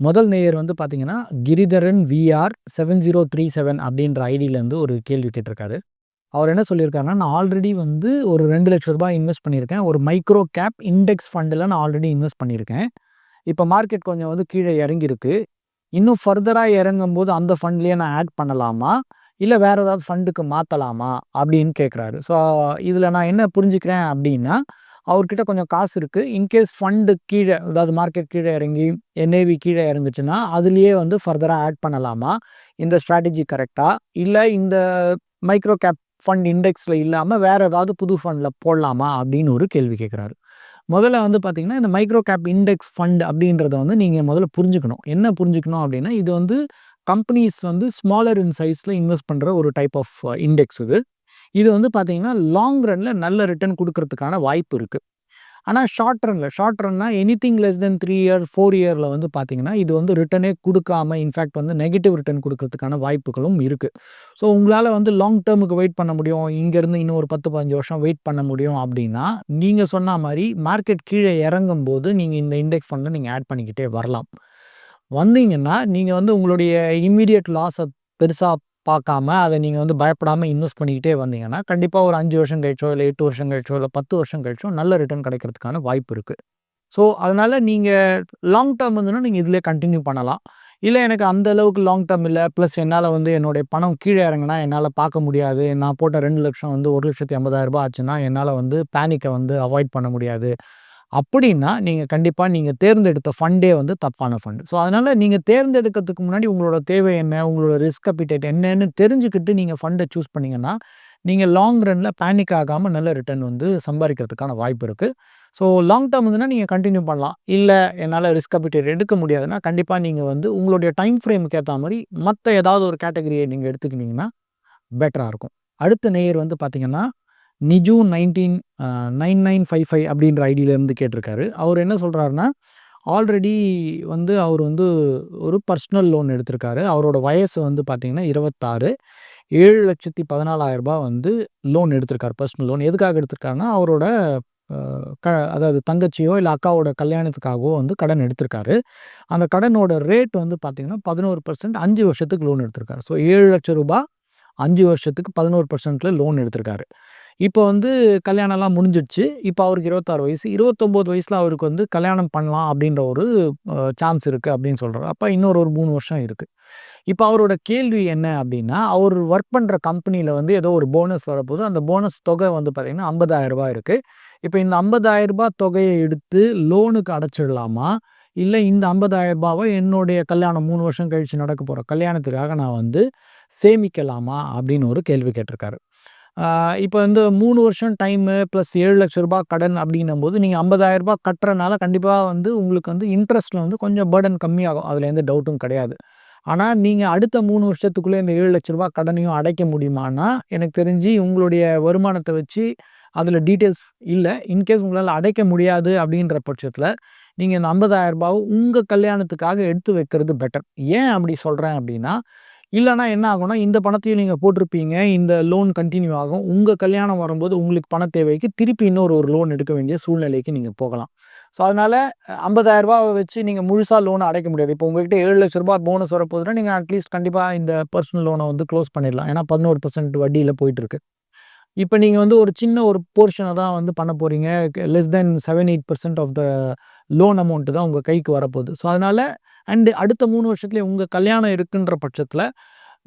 முதல் நேயர் வந்து பார்த்தீங்கன்னா, Giridharan V R seven zero three seven அப்படின்ற ஐடியிலேருந்து ஒரு கேள்வி கேட்டிருக்காரு. அவர் என்ன சொல்லியிருக்காருன்னா, நான் ஆல்ரெடி வந்து ஒரு ரெண்டு லட்ச ரூபாய் இன்வெஸ்ட் பண்ணியிருக்கேன். ஒரு மைக்ரோ கேப் இண்டெக்ஸ் ஃபண்டில் நான் ஆல்ரெடி இன்வெஸ்ட் பண்ணியிருக்கேன். இப்போ மார்க்கெட் கொஞ்சம் வந்து கீழே இறங்கியிருக்கு. இன்னும் ஃபர்தரா இறங்கும்போது அந்த ஃபண்ட்லேயே நான் ஆட் பண்ணலாமா? இல்லை வேறு ஏதாவது ஃபண்டுக்கு மாற்றலாமா அப்படின்னு கேட்குறாரு. ஸோ இதில் நான் என்ன புரிஞ்சுக்கிறேன் அப்படின்னா, அவர்கிட்ட கொஞ்சம் காசு இருக்குது இன்கேஸ் ஃபண்டு கீழே அதாவது மார்க்கெட் கீழே இறங்கி என்ஏவி கீழே இறங்குச்சுன்னா, அதுலேயே வந்து ஃபர்தராக ஆட் பண்ணலாமா? இந்த ஸ்ட்ராட்டஜி கரெக்டாக இல்லை இந்த மைக்ரோ கேப் ஃபண்ட் இண்டெக்ஸில் இல்லாமல் வேற ஏதாவது புது ஃபண்டில் போடலாமா? அப்படின்னு ஒரு கேள்வி கேட்குறாரு. முதல்ல வந்து பார்த்தீங்கன்னா, இந்த மைக்ரோ கேப் இண்டெக்ஸ் ஃபண்ட் அப்படின்றத வந்து நீங்கள் முதல்ல புரிஞ்சுக்கணும். என்ன புரிஞ்சுக்கணும் அப்படின்னா, இது வந்து கம்பெனிஸ் வந்து ஸ்மாலர் இன் சைஸில் இன்வெஸ்ட் பண்ணுற ஒரு டைப் ஆஃப் இண்டெக்ஸ் இது. இது வந்து பார்த்தீங்கன்னா, லாங் ரன்ல நல்ல ரிட்டர்ன் கொடுக்கறதுக்கான வாய்ப்பு இருக்கு. ஆனால் ஷார்ட் ரன்ல ஷார்ட் ரன்னா anything less than three year, four இயர்ல வந்து பார்த்தீங்கன்னா, இது வந்து ரிட்டர்னே கொடுக்காம இன்ஃபேக்ட் வந்து நெகட்டிவ் ரிட்டர்ன் கொடுக்கறதுக்கான வாய்ப்புகளும் இருக்கு. ஸோ உங்களால் வந்து லாங் டேர்முக்கு வெயிட் பண்ண முடியும். இங்கேருந்து இன்னும் ஒரு 10, 15 வருஷம் வெயிட் பண்ண முடியும் அப்படின்னா, நீங்க சொன்ன மாதிரி மார்க்கெட் கீழ இறங்கும்போது நீங்க இந்த இண்டெக்ஸ் ஃபண்டில் நீங்க ஆட் பண்ணிக்கிட்டே வரலாம். வந்தீங்கன்னா, நீங்க வந்து உங்களுடைய இம்மீடியட் லாஸை பெருசாக பார்க்காம, அதை நீங்கள் வந்து பயப்படாமல் இன்வெஸ்ட் பண்ணிக்கிட்டே வந்தீங்கன்னா, கண்டிப்பாக ஒரு அஞ்சு வருஷம் கழிச்சோ, இல்லை எட்டு வருஷம் கழிச்சோ, இல்லை பத்து வருஷம் கழிச்சோ நல்ல ரிட்டர்ன் கிடைக்கிறதுக்கான வாய்ப்பு இருக்குது ஸோ அதனால் நீங்கள் லாங் டேர்ம் இருந்ததுன்னா நீங்கள் இதிலே கண்டினியூ பண்ணலாம். இல்லை எனக்கு அந்த அளவுக்கு லாங் டேர்ம் இல்லை ப்ளஸ் என்னால் வந்து என்னுடைய பணம் கீழே இறங்குனா என்னால் பார்க்க முடியாது. நான் போட்ட 2,00,000 வந்து ஒரு லட்சத்தி ஐம்பதாயிரரூபா ஆச்சுன்னா, என்னால் வந்து பேனிக்கை வந்து அவாய்ட் பண்ண முடியாது. அப்படின்னா, நீங்கள் கண்டிப்பாக நீங்கள் தேர்ந்தெடுத்த ஃபண்டே வந்து தப்பான ஃபண்ட். ஸோ அதனால் நீங்கள் தேர்ந்தெடுக்கிறதுக்கு முன்னாடி உங்களோட தேவை என்ன? உங்களோட ரிஸ்க் அப்பிடேட் என்னன்னு தெரிஞ்சுக்கிட்டு நீங்கள் ஃபண்டை சூஸ் பண்ணிங்கன்னா நீங்கள் லாங் ரனில் பேனிக் ஆகாமல் நல்ல ரிட்டர்ன் வந்து சம்பாதிக்கிறதுக்கான வாய்ப்பு இருக்குது ஸோ லாங் டேர்ம் வந்துன்னா நீங்கள் கண்டினியூ பண்ணலாம். இல்லை என்னால் ரிஸ்க் அப்பிடேட் எடுக்க முடியாதுன்னா, கண்டிப்பாக நீங்கள் வந்து உங்களுடைய டைம் ஃப்ரேமுக்கு ஏற்ற மாதிரி மற்ற ஏதாவது ஒரு கேட்டகரியை நீங்கள் எடுத்துக்கிட்டிங்கன்னா பெட்டராக இருக்கும். அடுத்த நேயர் வந்து பார்த்தீங்கன்னா, Niju nineteen nine nine five five அப்படின்ற ஐடியிலேருந்து கேட்டிருக்காரு. அவர் என்ன சொல்கிறாருன்னா ஆல்ரெடி வந்து அவர் வந்து ஒரு பர்சனல் லோன் எடுத்திருக்காரு. அவரோட வயசு வந்து பார்த்திங்கன்னா இருபத்தாறு ஏழு லட்சத்தி பதினாலாயிரரூபா வந்து லோன் எடுத்திருக்காரு. Personal loan. எதுக்காக எடுத்திருக்காருன்னா, அவரோட க அதாவது தங்கச்சியோ, இல்லை அக்காவோட கல்யாணத்துக்காகவோ வந்து கடன் எடுத்திருக்காரு. அந்த கடனோட ரேட் வந்து பார்த்திங்கன்னா பதினோரு பர்சன்ட் அஞ்சு வருஷத்துக்கு லோன் எடுத்திருக்காரு. ஸோ ஏழு லட்ச ரூபா அஞ்சு வருஷத்துக்கு பதினோரு பர்சன்ட்டில் லோன் எடுத்திருக்காரு. இப்போ வந்து கல்யாணம்லாம் முடிஞ்சிடுச்சு. இப்போ அவருக்கு 26 வயசு. இருபத்தொம்போது வயசில் அவருக்கு வந்து கல்யாணம் பண்ணலாம் அப்படின்ற ஒரு சான்ஸ் இருக்குது அப்படின்னு சொல்கிறார் அப்போ இன்னொரு ஒரு மூணு வருஷம் இருக்குது இப்போ அவரோட கேள்வி என்ன அப்படின்னா, அவர் ஒர்க் பண்ணுற கம்பெனியில் வந்து ஏதோ ஒரு போனஸ் வரப்போது. அந்த போனஸ் தொகை வந்து பார்த்தீங்கன்னா, ரூ. 50,000 இருக்கு. இப்ப இந்த ஐம்பதாயிரரூபா தொகையை எடுத்து லோனுக்கு அடைச்சிடலாமா? இல்லை இந்த ரூ. 50,000 என்னுடைய கல்யாணம் மூணு வருஷம் கழிச்சு நடக்க போகிற கல்யாணத்துக்காக நான் வந்து சேமிக்கலாமா? அப்படின்னு ஒரு கேள்வி கேட்டிருக்காரு. இப்போ வந்து மூணு வருஷம் டைமு ப்ளஸ் ஏழு லட்ச ரூபா கடன் அப்படின்னும் போது நீங்கள் ஐம்பதாயிரம் ரூபாய் கட்டுறனால கண்டிப்பாக வந்து உங்களுக்கு வந்து இன்ட்ரெஸ்ட்டில் வந்து கொஞ்சம் பேர்டன் கம்மியாகும். அதில் எந்த டவுட்டும் கிடையாது. ஆனால் நீங்கள் அடுத்த மூணு வருஷத்துக்குள்ளே இந்த ஏழு லட்ச ரூபா கடனையும் அடைக்க முடியுமான்னா, எனக்கு தெரிஞ்சு உங்களுடைய வருமானத்தை வச்சு அதில் டீட்டெயில்ஸ் இல்லை இன்கேஸ் உங்களால் அடைக்க முடியாது அப்படின்ற பட்சத்தில் நீங்கள் இந்த ஐம்பதாயிரம் 50,000 உங்கள் கல்யாணத்துக்காக எடுத்து வைக்கிறது பெட்டர். ஏன் அப்படி சொல்கிறேன் அப்படின்னா, இல்லைன்னா என்ன ஆகும்னா, இந்த பணத்தையும் நீங்கள் போட்டிருப்பீங்க. இந்த லோன் கண்டினியூ ஆகும். உங்கள் கல்யாணம் வரும்போது உங்களுக்கு பண தேவைக்கு திருப்பி இன்னொரு ஒரு லோன் எடுக்க வேண்டிய சூழ்நிலைக்கு நீங்கள் போகலாம். ஸோ அதனால் ரூ. 50,000 வச்சு நீங்கள் முழுசாக லோன் அடைக்க முடியாது. இப்போ உங்ககிட்ட ரூ. 7,00,000 போனஸ் வரப்போகுதுன்னா, நீங்கள் அட்லீஸ்ட் கண்டிப்பாக இந்த பர்சனல் லோனை வந்து க்ளோஸ் பண்ணிடலாம். ஏன்னா பதினோரு பர்சன்ட் வட்டியில் போயிட்டுருக்கு. இப்போ நீங்கள் வந்து ஒரு சின்ன ஒரு போர்ஷனை தான் வந்து பண்ண போறீங்க. Less than 7, 8% of the loan amount தான் உங்கள் கைக்கு வரப்போகுது. ஸோ அதனால் அண்டு அடுத்த மூணு வருஷத்துலேயே உங்கள் கல்யாணம் இருக்குன்ற பட்சத்தில்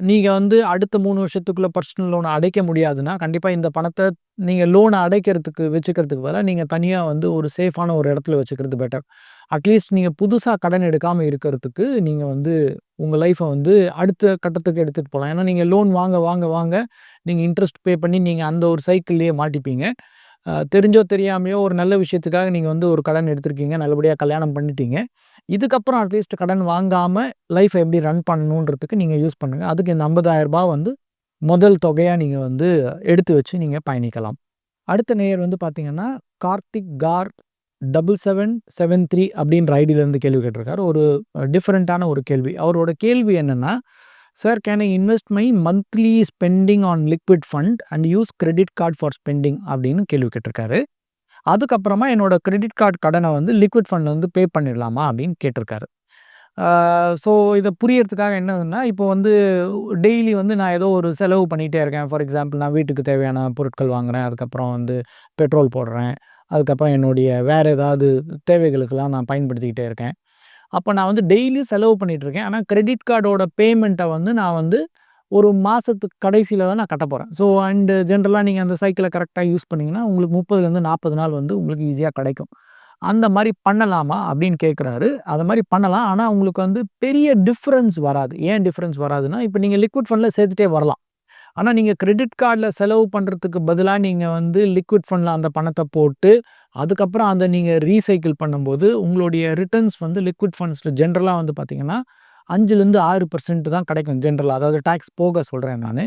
நீங்கள் வந்து அடுத்த மூணு வருஷத்துக்குள்ளே பர்சனல் லோனை அடைக்க முடியாதுன்னா, கண்டிப்பாக இந்த பணத்தை நீங்கள் லோனை அடைக்கிறதுக்கு வச்சுக்கிறதுக்கு பதிலாக நீங்கள் தனியாக வந்து ஒரு சேஃபான ஒரு இடத்துல வச்சுக்கிறது பெட்டர். அட்லீஸ்ட் நீங்கள் புதுசாக கடன் எடுக்காமல் இருக்கிறதுக்கு, நீங்கள் வந்து உங்கள் லைஃப்பை வந்து அடுத்த கட்டத்துக்கு எடுத்துகிட்டு போகலாம் ஏன்னா நீங்கள் லோன் வாங்க, வாங்க, வாங்க நீங்கள் இன்ட்ரெஸ்ட் பே பண்ணி நீங்கள் அந்த ஒரு சைக்கிள்லேயே மாட்டிப்பீங்க. தெரிஞ்சோ தெரியாமையோ ஒரு நல்ல விஷயத்துக்காக நீங்கள் வந்து ஒரு கடன் எடுத்திருக்கீங்க. நல்லபடியாக கல்யாணம் பண்ணிட்டீங்க. இதுக்கப்புறம் அட்லீஸ்ட் கடன் வாங்காமல் லைஃப்பை எப்படி ரன் பண்ணணுன்றதுக்கு நீங்கள் யூஸ் பண்ணுங்கள் அதுக்கு இந்த ஐம்பதாயிரரூபா வந்து முதல் தொகையாக நீங்கள் வந்து எடுத்து வச்சு நீங்கள் பயணிக்கலாம். அடுத்த நேயர் வந்து பார்த்தீங்கன்னா, கார்த்திக் கார் 7773 அப்படின்ற ஐடியிலேருந்து கேள்வி கேட்டிருக்காரு. ஒரு டிஃப்ரெண்ட்டான ஒரு கேள்வி. அவரோட கேள்வி என்னென்னா "sir can I invest my monthly spending on liquid fund and use credit card for spending" அப்படின்னு கேள்வி கேட்டிருக்காரு. அதுக்கப்புறமா என்னோட கிரெடிட் கார்ட் கடனை வந்து லிக்விட் ஃபண்டில் வந்து பே பண்ணிடலாமா? அப்படின்னு கேட்டிருக்காரு. ஸோ இதை புரியறதுக்காக என்னதுன்னா, இப்போ வந்து டெய்லி வந்து நான் ஏதோ ஒரு செலவு பண்ணிகிட்டே இருக்கேன். ஃபார் எக்ஸாம்பிள் நான் வீட்டுக்கு தேவையான பொருட்கள் வாங்குறேன். அதுக்கப்புறம் வந்து பெட்ரோல் போடுறேன். அதுக்கப்புறம் என்னுடைய வேறு ஏதாவது தேவைகளுக்கெல்லாம் நான் பயன்படுத்திக்கிட்டே இருக்கேன். அப்போ நான் வந்து டெய்லி செலவு பண்ணிகிட்ருக்கேன் ஆனால் கிரெடிட் கார்டோட பேமெண்ட்டை வந்து நான் வந்து ஒரு மாதத்துக்கு கடைசியில் தான் நான் கட்டப் போகிறேன் ஸோ அண்டு ஜென்ரலாக நீங்கள் அந்த சைக்கிளை கரெக்டாக யூஸ் பண்ணிங்கன்னா உங்களுக்கு 30லேருந்து 40 நாள் வந்து உங்களுக்கு ஈஸியாக கிடைக்கும். அந்த மாதிரி பண்ணலாமா? அப்படின்னு கேட்குறாரு. அது மாதிரி பண்ணலாம். ஆனால் உங்களுக்கு வந்து பெரிய டிஃப்ரென்ஸ் வராது. ஏன் டிஃப்ரென்ஸ் வராதுன்னா, இப்போ நீங்கள் லிக்விட் ஃபண்டில் சேர்த்துட்டே வரலாம். ஆனால் நீங்கள் கிரெடிட் கார்டில் செலவு பண்ணுறதுக்கு பதிலாக நீங்கள் வந்து லிக்விட் ஃபண்டில் அந்த பணத்தை போட்டு, அதுக்கப்புறம் அதை நீங்கள் ரீசைக்கிள் பண்ணும்போது, உங்களுடைய ரிட்டர்ன்ஸ் வந்து லிக்விட் ஃபண்ட்ஸில் ஜென்ரலாக வந்து பார்த்தீங்கன்னா, 5லேருந்து 6% தான் கிடைக்கும் ஜென்ரலாக அதாவது டேக்ஸ் போக சொல்கிறேன் நான்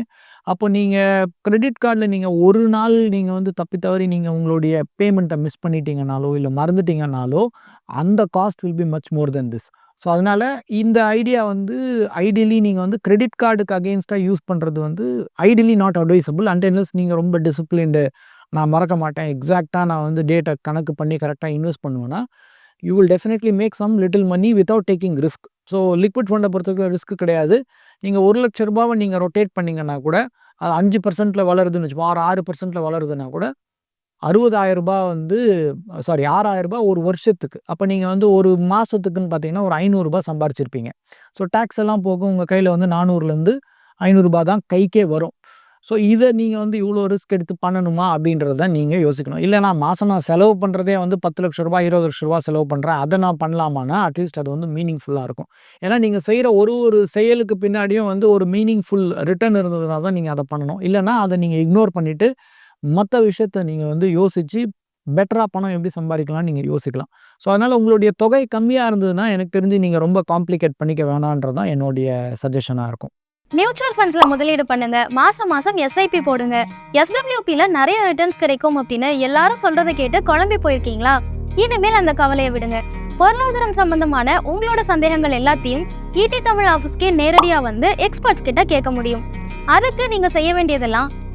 அப்போ நீங்கள் கிரெடிட் கார்டில் நீங்கள் ஒரு நாள் நீங்கள் வந்து தப்பி தவறி நீங்கள் உங்களுடைய பேமெண்ட்டை மிஸ் பண்ணிட்டீங்கனாலோ, இல்லை மறந்துட்டீங்கனாலோ, அந்த cost will be much more than this. So அதனால் இந்த ஐடியா வந்து ஐடியலி நீங்கள் வந்து கிரெடிட் கார்டுக்கு அகேன்ஸ்டாக யூஸ் பண்ணுறது வந்து ideally not advisable and unless நீங்கள் ரொம்ப டிசிப்ளின்டு நான் மறக்க மாட்டேன். எக்ஸாக்டாக நான் வந்து டேட்டை கணக்கு பண்ணி கரெக்டாக இன்வெஸ்ட் பண்ணுவேன்னா, you will definitely make some little money without taking risk. So liquid ஃபண்டை பொறுத்தவரைக்கும் ரிஸ்க் கிடையாது. நீங்கள் ஒரு லட்ச ரூபாவை நீங்கள் ரொட்டேட் பண்ணிங்கன்னா கூட, அது அஞ்சு பர்சன்ட்டில் வளருதுன்னு வச்சுப்போம். ஆறு ஆறு பர்சன்ட்டில் வளருதுன்னா கூட, அறுபதாயிரம் ரூபாய் வந்து சாரி ஆறாயிரம் ரூபாய் ஒரு வருஷத்துக்கு. அப்போ நீங்கள் வந்து ஒரு மாதத்துக்குன்னு பார்த்தீங்கன்னா, ஒரு ஐநூறுரூபா சம்பாரிச்சிருப்பீங்க. ஸோ டேக்ஸ் எல்லாம் போக உங்கள் கையில் வந்து நானூறுலேருந்து ஐநூறுரூபா தான் கைக்கே வரும். ஸோ இதை நீங்கள் வந்து இவ்வளோ ரிஸ்க் எடுத்து பண்ணணுமா? அப்படின்றத நீங்கள் யோசிக்கணும். இல்லை நான் மாதம் நான் செலவு பண்ணுறதே வந்து ரூ. 10,00,000 ரூ. 20,00,000 செலவு பண்ணுறேன் அதை நான் பண்ணலாமான்னா, அட்லீஸ்ட் அது வந்து மீனிங்ஃபுல்லாக இருக்கும். ஏன்னா நீங்கள் செய்கிற ஒரு ஒரு செயலுக்கு பின்னாடியும் வந்து ஒரு மீனிங்ஃபுல் ரிட்டர்ன் இருந்ததுனால தான் நீங்கள் அதை பண்ணணும். இல்லைனா அதை நீங்கள் இக்னோர் பண்ணிவிட்டு மற்ற விஷயத்த நீங்கள் வந்து யோசித்து பெட்டராக பணம் எப்படி சம்பாதிக்கலாம்னு நீங்கள் யோசிக்கலாம். ஸோ அதனால் உங்களுடைய தொகை கம்மியாக இருந்ததுன்னா, எனக்கு தெரிஞ்சு நீங்கள் ரொம்ப காம்ப்ளிகேட் பண்ணிக்க வேணான்றது தான் என்னுடைய சஜஷனாக இருக்கும். மியூச்சுவல் ஃபண்ட்ஸில் முதலீடு பண்ணுங்க. மாதம் மாதம் எஸ்ஐபி போடுங்க. எஸ்டபிள்யூபியில் நிறைய ரிட்டர்ன்ஸ் கிடைக்கும் அப்படின்னு எல்லாரும் சொல்கிறத கேட்டு குழம்பி போயிருக்கீங்களா? இனிமேல் அந்த கவலையை விடுங்க. பொருளாதாரம் சம்பந்தமான உங்களோட சந்தேகங்கள் எல்லாத்தையும் ஈடி தமிழ் ஆஃபீஸ்க்கே நேரடியாக வந்து எக்ஸ்பர்ட்ஸ் கிட்ட கேட்க முடியும். அதுக்கு நீங்கள் செய்ய வேண்டியதெல்லாம்